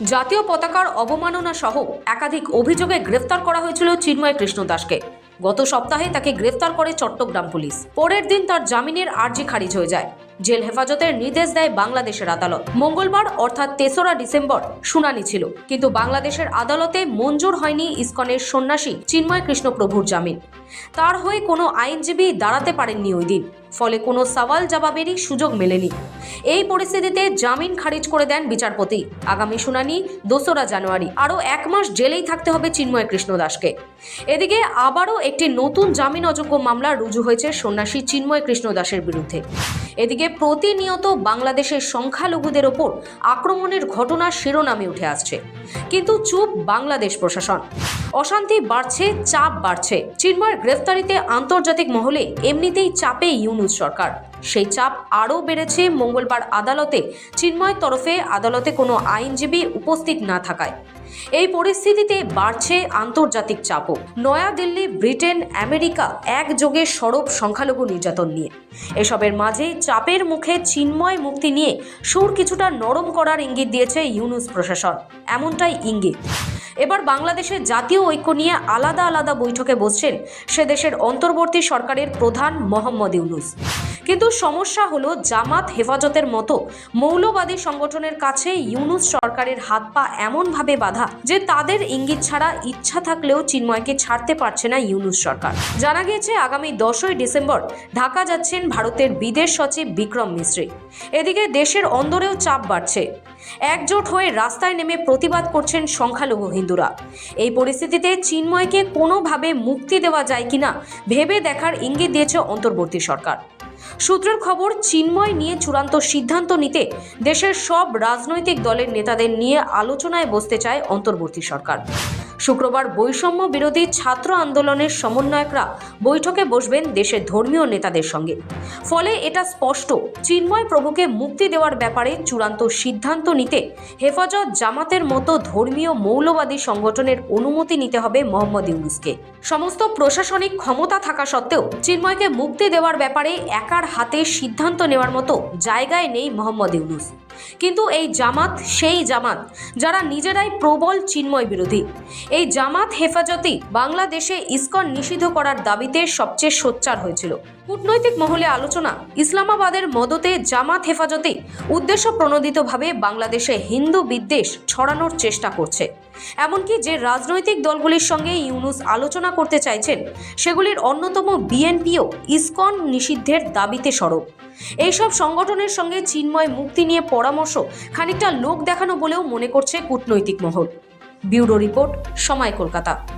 জাতীয় পতাকার অবমাননা সহ একাধিক অভিযোগে গ্রেফতার করা হয়েছিল চিন্ময় কৃষ্ণ দাসকে। গত সপ্তাহে তাকে গ্রেফতার করে চট্টগ্রাম পুলিশ। পরের দিন তার জামিনের আর্জি খারিজ হয়ে যায়। জেল হেফাজতের নির্দেশ দেয় বাংলাদেশের আদালত। মঙ্গলবার অর্থাৎ তেসরা ডিসেম্বর শুনানি ছিল। কিন্তু বাংলাদেশের আদালতে মঞ্জুর হয়নি ইসকনের সন্ন্যাসী চিন্ময় কৃষ্ণ প্রভুর জামিন। তার হয়ে কোনো আইনজীবী দাঁড়াতে পারেননি ওই দিন। ফলে কোনো সওয়াল জবাবেরই সুযোগ মেলেনি। এই পরিস্থিতিতে জামিন খারিজ করে দেন বিচারপতি। আগামী শুনানি দোসরা জানুয়ারি। আরও এক মাস জেলেই থাকতে হবে চিন্ময় কৃষ্ণ দাসকে। এদিকে আবারও একটি নতুন জামিন অযোগ্য মামলা রুজু হয়েছে সন্ন্যাসী চিন্ময় কৃষ্ণ দাসের বিরুদ্ধে। এদিকে প্রতিনিয়ত বাংলাদেশের সংখ্যালঘুদের ওপর আক্রমণের ঘটনা শিরোনামে উঠে আসছে। কিন্তু চুপ বাংলাদেশ প্রশাসন। অশান্তি বাড়ছে, চাপ বাড়ছে। চিন্ময়ের গ্রেফতারিতে আন্তর্জাতিক মহলে এমনিতেই চাপে ইউনুস সরকার। সেই চাপ আরও বেড়েছে মঙ্গলবার আদালতে। চিন্ময়ের তরফে আদালতে কোনো আইনজীবী উপস্থিত না থাকায়। এই পরিস্থিতিতে বাড়ছে আন্তর্জাতিক চাপও। নয়াদিল্লি, ব্রিটেন, আমেরিকা একযোগে সরব সংখ্যালঘু নির্যাতন নিয়ে। এসবের মাঝে চাপের মুখে চিন্ময় মুক্তি নিয়ে সুর কিছুটা নরম করার ইঙ্গিত দিয়েছে ইউনুস প্রশাসন। এমনটাই ইঙ্গিত। এবার বাংলাদেশের জাতীয় ঐক্য নিয়ে আলাদা আলাদা বৈঠকে বসছেন সে দেশের অন্তর্বর্তী সরকারের প্রধান মোহাম্মদ ইউনুস। কিন্তু সমস্যা হলো জামাত হেফাজতের মতো মৌলবাদী সংগঠনের কাছে ইউনুস সরকারের হাত পা এমনভাবে বাধা যে তাদের ইঙ্গিত ছাড়া ইচ্ছা থাকলেও চিন্ময়কে ছাড়তে পারছে না ইউনুস সরকার। জানা গিয়েছে, আগামী দশই ডিসেম্বর ঢাকা যাচ্ছেন ভারতের বিদেশ সচিব বিক্রম মিশ্রি এদিকে দেশের অন্দরেও চাপ বাড়ছে। একজোট হয়ে রাস্তায় নেমে প্রতিবাদ করছেন সংখ্যালঘু হিন্দুরা এই পরিস্থিতিতে চিন্ময়কে কোনোভাবে মুক্তি দেওয়া যায় কিনা ভেবে দেখার ইঙ্গিত দিয়েছে অন্তর্বর্তী সরকার। সূত্রের খবর, চিন্ময় নিয়ে চূড়ান্ত সিদ্ধান্ত নিতে দেশের সব রাজনৈতিক দলের নেতাদের নিয়ে আলোচনায় বসতে চায় অন্তর্বর্তী সরকার। শুক্রবার বৈষম্য বিরোধী ছাত্র আন্দোলনের সমন্বয়করা বৈঠকে বসবেন দেশের ধর্মীয় নেতাদের সঙ্গে। ফলে এটা স্পষ্ট, চিন্ময় প্রভুকে মুক্তি দেওয়ার ব্যাপারে চূড়ান্ত সিদ্ধান্ত নিতে হেফাজত জামাতের মতো ধর্মীয় মৌলবাদী সংগঠনের অনুমতি নিতে হবে মোহাম্মদ ইউনুসকে। সমস্ত প্রশাসনিক ক্ষমতা থাকা সত্ত্বেও চিন্ময়কে মুক্তি দেওয়ার ব্যাপারে একার হাতে সিদ্ধান্ত নেওয়ার মতো জায়গায় নেই মোহাম্মদ ইউনুস। কিন্তু এই জামাত সেই জামাত যারা নিজেরাই প্রবল চিন্ময় বিরোধী। এই জামাত হেফাজতি বাংলাদেশে ইস্কন নিষিদ্ধ করার দাবিতে সবচেয়ে সোচ্চার হয়েছিল। কূটনৈতিক মহলে আলোচনা, ইসলামাবাদের মদতে জামাত হেফাজতে উদ্দেশ্য প্রণোদিতভাবে বাংলাদেশে হিন্দু বিদ্বেষ ছড়ানোর চেষ্টা করছে। এমনকি যে রাজনৈতিক দলগুলির সঙ্গে ইউনুস আলোচনা করতে চাইছেন, সেগুলির অন্যতম বিএনপিও ইসকন নিষিদ্ধের দাবিতে সরব। এইসব সংগঠনের সঙ্গে চিন্ময় মুক্তি নিয়ে পরামর্শ খানিকটা লোক দেখানো বলেও মনে করছে কূটনৈতিক মহল। ব্যুরো রিপোর্ট সময় কলকাতা।